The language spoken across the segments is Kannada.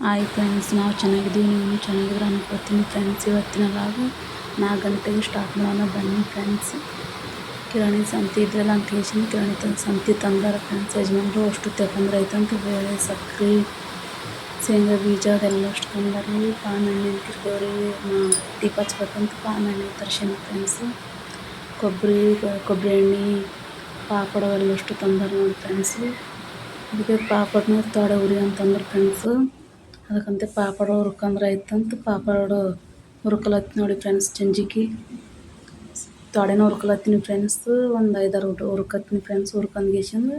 ಹಾಯ್ ಫ್ರೆಂಡ್ಸ್ ನಾವು ಚೆನ್ನಾಗಿದ್ದೀವಿ ನೀವು ಚೆನ್ನಾಗಿದ್ರೆ ಅನ್ಕೋತೀನಿ ಫ್ರೆಂಡ್ಸ್ ಇವತ್ತಿನ ಲಾಗು ನಾಲ್ಕು ಗಂಟೆಗೆ ಸ್ಟಾರ್ಟ್ ಮಾಡೋಣ. ಬನ್ನಿ ಫ್ರೆಂಡ್ಸ್ ಕಿರಾಣಿ ಸಂತೆ ಇದ್ರಲ್ಲ ಅಂತ ಹೇಳಿ ಕಿರಾಣಿ ತಂದು ಸಂತಿ ತಂದಾರ ಫ್ರೆಂಡ್ಸ್ ಯಜಮಾನ್ರು ಅಷ್ಟು ತಗೊಂಡ್ರೆ ಆಯ್ತಂತ ಬೇಳೆ ಸಕ್ರೆ ಶೇಂಗಾ ಬೀಜ ಅದೆಲ್ಲ ಅಷ್ಟು ತಂದಾರಿ. ಪಾನ್ ಎಣ್ಣೆ ಕಿರ್ಕೋರಿ ದೀಪ ಪಾನ್ ಎಣ್ಣೆ ತರ್ಸಿನ ಫ್ರೆಂಡ್ಸು ಕೊಬ್ಬರಿ ಕೊಬ್ಬರಿ ಎಣ್ಣೆ, ಪಾಪಡ ಅವೆಲ್ಲ ಅಷ್ಟು ತಂದಾರ ನೋಡಿ ಫ್ರೆಂಡ್ಸು ಅದಕ್ಕೆ ಪಾಪಡ್ನ ತೊಡೆ ಉರಿ ಅಂತಂದ್ರೆ ಫ್ರೆಂಡ್ಸು ಅದಕ್ಕಂತ ಪಾಪಡ ಹುರ್ಕಂದ್ರೆ ಆಯ್ತಂತ ಪಾಪಡ ಹುರ್ಕಲತ್ತಿ ನೋಡಿ ಫ್ರೆಂಡ್ಸ್ ಸಂಜಿಕೆ ತೊಡೆನ ಹುರ್ಕಲತ್ತೀನಿ ಫ್ರೆಂಡ್ಸ್, ಒಂದು ಐದಾರು ಹುರ್ಕತ್ತೀನಿ ಫ್ರೆಂಡ್ಸ್ ಹುರ್ಕೊಂಡ್ ಗೇಸಿಂದು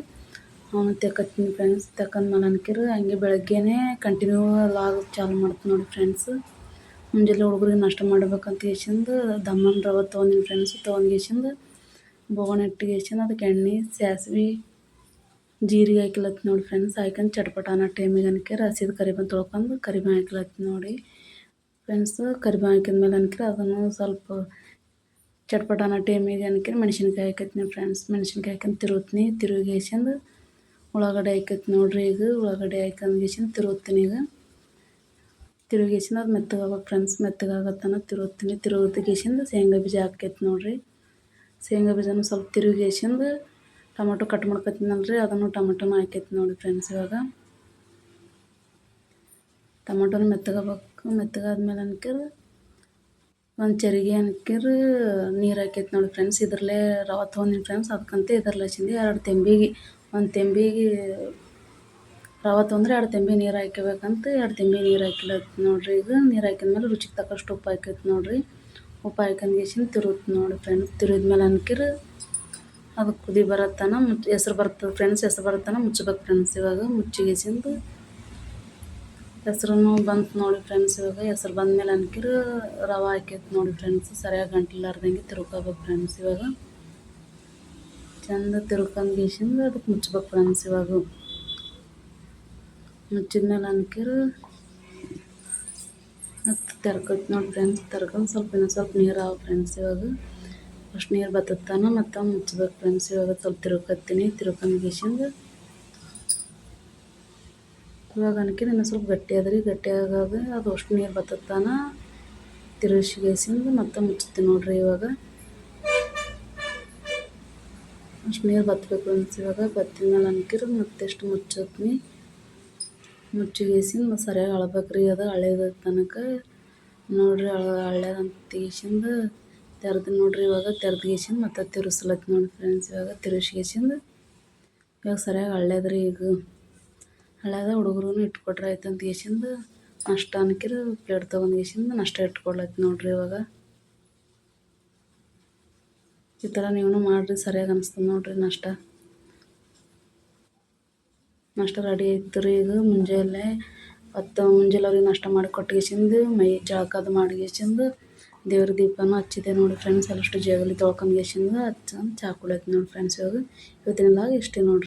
ಅವನು ತೆಕ್ಕತ್ತೀನಿ ಫ್ರೆಂಡ್ಸ್ ತೆಕ್ಕಂದು ಅನ್ಕಿರು ಹಂಗೆ ಬೆಳಗ್ಗೆನೇ ಕಂಟಿನ್ಯೂ ಲಾಗ್ ಚಾಲು ಮಾಡ್ತೀನಿ ನೋಡಿ ಫ್ರೆಂಡ್ಸ್. ಮುಂಜಾನೆ ಹುಡುಗರಿಗೆ ನಾಷ್ಟ ಮಾಡ್ಬೇಕಂತ ಗೇಶಂದು ದಮ್ಮನ ರವೆ ತೊಗೊಂದಿನಿ ಫ್ರೆಂಡ್ಸ್ ತೊಗೊಂಡು ಗೇಸಿಂದು ಬೋಗಣಿ ಇಟ್ಟು ಗೇಸಿಂದು ಅದಕ್ಕೆ ಎಣ್ಣೆ, ಸಾಸ್ವೆ. ಜೀರಿಗೆ ಹಾಕಿಲತ್ತಿ ನೋಡಿ ಫ್ರೆಂಡ್ಸ್ ಹಾಕ್ಯಂಡು ಚಟ್ಪಟ ಅನ್ನೋ ಟೈಮಿಗೆ ಅನ್ಕ್ಯಾರ ಹಸಿದು ಕರಿಬೇವು ತೊಳ್ಕೊಂಡು ಕರಿಬೇವು ಹಾಕಿಲತ್ತಿ ನೋಡಿ. ಫ್ರೆಂಡ್ಸ್ ಕರಿಬೇವು ಹಾಕಿದ್ಮೇಲೆ ಅನ್ಕ್ರ ಅದನ್ನು ಸ್ವಲ್ಪ ಚಟ್ಪಟ ಅನ್ನೋ ಟೈಮಿಗೆ ಅನ್ಕ್ರ ಮೆಣಸಿನ್ಕಾಯಿ ಹಾಕತ್ತೀನಿ ಫ್ರೆಂಡ್ಸ್ ಮೆಣಸಿನ್ಕಾಯಿ ಹಾಕ್ಯಂಡು ತಿರುಗ್ತೀನಿ. ತಿರುಗಿ ಗೇಸಿಂದು ಉಳ್ಳಾಗಡ್ಡೆ ಹಾಕೈತಿ ನೋಡ್ರಿ ಈಗ. ಉಳ್ಳಾಗಡ್ಡೆ ಹಾಕ್ಯಂಡು ಗೇಸಿಂದು ತಿರುಗ್ತೀನಿ ಈಗ. ತಿರುಗಿಸಿಂದ ಅದು ಮೆತ್ತಗಾಗ್ಬೇಕು ಫ್ರೆಂಡ್ಸ್ ಮೆತ್ತಗಾಗತ್ತನ ತಿರುಗ್ತೀನಿ. ತಿರುಗಿದ ಗೇಸಿಂದ ಶೇಂಗಾ ಬೀಜ ಹಾಕೈತಿ ನೋಡ್ರಿ. ಶೇಂಗಾ ಬೀಜನೂ ಸ್ವಲ್ಪ ತಿರುಗಿಸಿಂದು ಟೊಮೊಟೊ ಕಟ್ ಮಾಡ್ಕೊತೀನಲ್ರಿ, ಅದನ್ನು ಟೊಮೊಟೊನ ಹಾಕೈತಿ ನೋಡಿ ಫ್ರೆಂಡ್ಸ್ ಇವಾಗ. ಟೊಮೊಟೊನ ಮೆತ್ತಗಬೇಕು ಮೆತ್ತಗಾದ್ಮೇಲೆ ಅನ್ಕರ್, ಒಂದು ಚರಿಗೆ ಅನ್ಕರ್, ನೀರು ಹಾಕೈತಿ ನೋಡಿ ಫ್ರೆಂಡ್ಸ್. ಇದ್ರಲ್ಲೇ ರವೆ ತೊಗೊಂಡಿನಿ ಫ್ರೆಂಡ್ಸ್ ಅದಕ್ಕಂತ ಇದ್ರಲ್ಲೇ ಹಚ್ಚಿಂದು. ಎರಡು ತೆಂಬಿಗೆ, ಒಂದು ತೆಂಬಿಗೆ ರವೆ ತೊಗೊಂಡ್ರೆ ಎರಡು ತೆಂಬಿ ನೀರು ಹಾಕಬೇಕಂತ ಎರಡು ತೆಂಬಿ ನೀರು ಹಾಕಿಲ್ಲ ನೋಡಿರಿ ಈಗ. ನೀರು ಹಾಕಿದ್ಮೇಲೆ ರುಚಿಗೆ ತಕ್ಕಷ್ಟು ಉಪ್ಪು ಹಾಕೈತಿ ನೋಡಿರಿ. ಉಪ್ಪು ಹಾಕ್ಯಂಡು ಗೇಸಿಂದ ತಿರುಗ್ತು ನೋಡಿ ಫ್ರೆಂಡ್ಸ್. ತಿರುದ್ಮೇಲೆ ಅನ್ಕಿರ್ ಅದು ಕುದಿ ಬರತ್ತನ, ಮುಚ್ಚಿ ಹೆಸ್ರು ಬರ್ತದೆ ಫ್ರೆಂಡ್ಸ್ ಹೆಸ್ರು ಬರತ್ತನ, ಮುಚ್ಚಬೇಕು ಫ್ರೆಂಡ್ಸ್ ಇವಾಗ ಮುಚ್ಚಿಗೆಸಿಂದು ಹೆಸ್ರು ಬಂತು ನೋಡಿ ಫ್ರೆಂಡ್ಸ್ ಇವಾಗ, ಹೆಸ್ರು ಬಂದಮೇಲೆ ಅನ್ಕಿರು ರವೆ ಹಾಕೈತಿ ನೋಡಿ ಫ್ರೆಂಡ್ಸ್ ಸರಿಯಾಗಿ ಗಂಟ್ಲಾರ್ದಂಗೆ ತಿರ್ಕೋಬೇಕು ಫ್ರೆಂಡ್ಸ್ ಇವಾಗ. ಚಂದ ತಿರ್ಕೊಂಡು ಗೇಸಿಂದ ಅದಕ್ಕೆ ಮುಚ್ಚಬೇಕು ಫ್ರೆಂಡ್ಸ್ ಇವಾಗ. ಮುಚ್ಚಿದ್ಮೇಲೆ ಅನ್ಕಿರು ಮತ್ತು ತೆರ್ಕೊತ್ ನೋಡಿ ಫ್ರೆಂಡ್ಸ್ ತೆರ್ಕೊಂಡು ಸ್ವಲ್ಪ ಇನ್ನೊಂದು ಸ್ವಲ್ಪ ನೀರು ಅವ ಫ್ರೆಂಡ್ಸ್ ಇವಾಗ. ಅಷ್ಟು ನೀರು ಬತ್ತತ್ತಾನ, ಮತ್ತು ಮುಚ್ಚಬೇಕು ಫ್ರೆಂಡ್ಸ್ ಇವಾಗ ಸ್ವಲ್ಪ ತಿರುಕತ್ತೀನಿ. ತಿರ್ಕೊಂಡು ಗೇಸಿಂದ ಇವಾಗ ಅನ್ಕಿದ ಇನ್ನೂ ಸ್ವಲ್ಪ ಗಟ್ಟಿ ಅದ್ರಿ. ಗಟ್ಟಿ ಆಗಾಗ ಅದು ಅಷ್ಟು ನೀರು ಬತ್ತತ್ತಾನ. ತಿರುಗಿಸಿ ಗೇಸಿಂದು ಮತ್ತೆ ಮುಚ್ಚುತ್ತೆ ನೋಡ್ರಿ ಇವಾಗ. ಅಷ್ಟು ನೀರು ಬತ್ತಬೇಕು ಫ್ರೆಂಡ್ಸ್ ಇವಾಗ. ಬತ್ತಿದ ಮೇಲೆ ಅನ್ಕಿರು ಮತ್ತೆಷ್ಟು ಮುಚ್ಚತ್ನಿ. ಮುಚ್ಚಿಗೇಸಿಂದ ಮತ್ತು ಸರಿಯಾಗಿ ಅಳಬೇಕ್ರಿ ಅದು. ಹಳೇದ ತನಕ ನೋಡ್ರಿ ಹಳ್ಳೇದಂತ ತೆಗಿಸಿಂದ ತೆರ್ದು ನೋಡ್ರಿ ಇವಾಗ ತೆರ್ದು ಮತ್ತೆ ಮತ್ತು ತಿರ್ಸ್ಲತ್ತಿ ನೋಡಿ ಫ್ರೆಂಡ್ಸ್ ಇವಾಗ ತಿರ್ಗಿಸ್ಗೇಸಿಂದ ಇವಾಗ ಸರಿಯಾಗಿ ಹಳ್ಳೇದ್ರಿ ಈಗ ಹಳ್ಳೇದ ಹುಡುಗರು ಇಟ್ಕೊಟ್ರೆ ಆಯ್ತು ಅಂತ ಗೇಸಿಂದ. ನಷ್ಟ ಅನ್ಕಿರ ಪ್ಲೇಟ್ ತೊಗೊಂಡು ಗೇಸಿಂದ ನಷ್ಟ ಇಟ್ಕೊಡ್ಲತ್ತಿ ನೋಡ್ರಿ ಇವಾಗ. ಈ ಥರ ನೀವು ಮಾಡಿರಿ ಸರಿಯಾಗಿ ಅನಿಸ್ತದೆ ನೋಡ್ರಿ ನಷ್ಟ. ನಷ್ಟ ರೆಡಿ ಆಯ್ತು ರೀ ಈಗ ಮುಂಜಾನೆ. ಹೊತ್ತು ಮುಂಜಾನೆ ಅವ್ರಿಗೆ ನಷ್ಟ ಮಾಡಿ ಕೊಟ್ಗೇಸಿಂದು ಮೈ ಜಳಕದು ಮಾಡಿಗೇಸಿಂದು ದೇವ್ರ ದೀಪನೂ ಹಚ್ಚಿದೆ ನೋಡಿ ಫ್ರೆಂಡ್ಸ್ ಎಲ್ಲಷ್ಟು ಜಗಲಿ ತೊಳ್ಕೊಂಡು ಹಚ್ಚಂದು ಚಾ ಕುಡಿಯತ್ತೆ ನೋಡಿ ಫ್ರೆಂಡ್ಸ್ ಇವಾಗ. ಇವತ್ತಿನ ಲಾಗ್ ಇಷ್ಟೇ ನೋಡಿರಿ.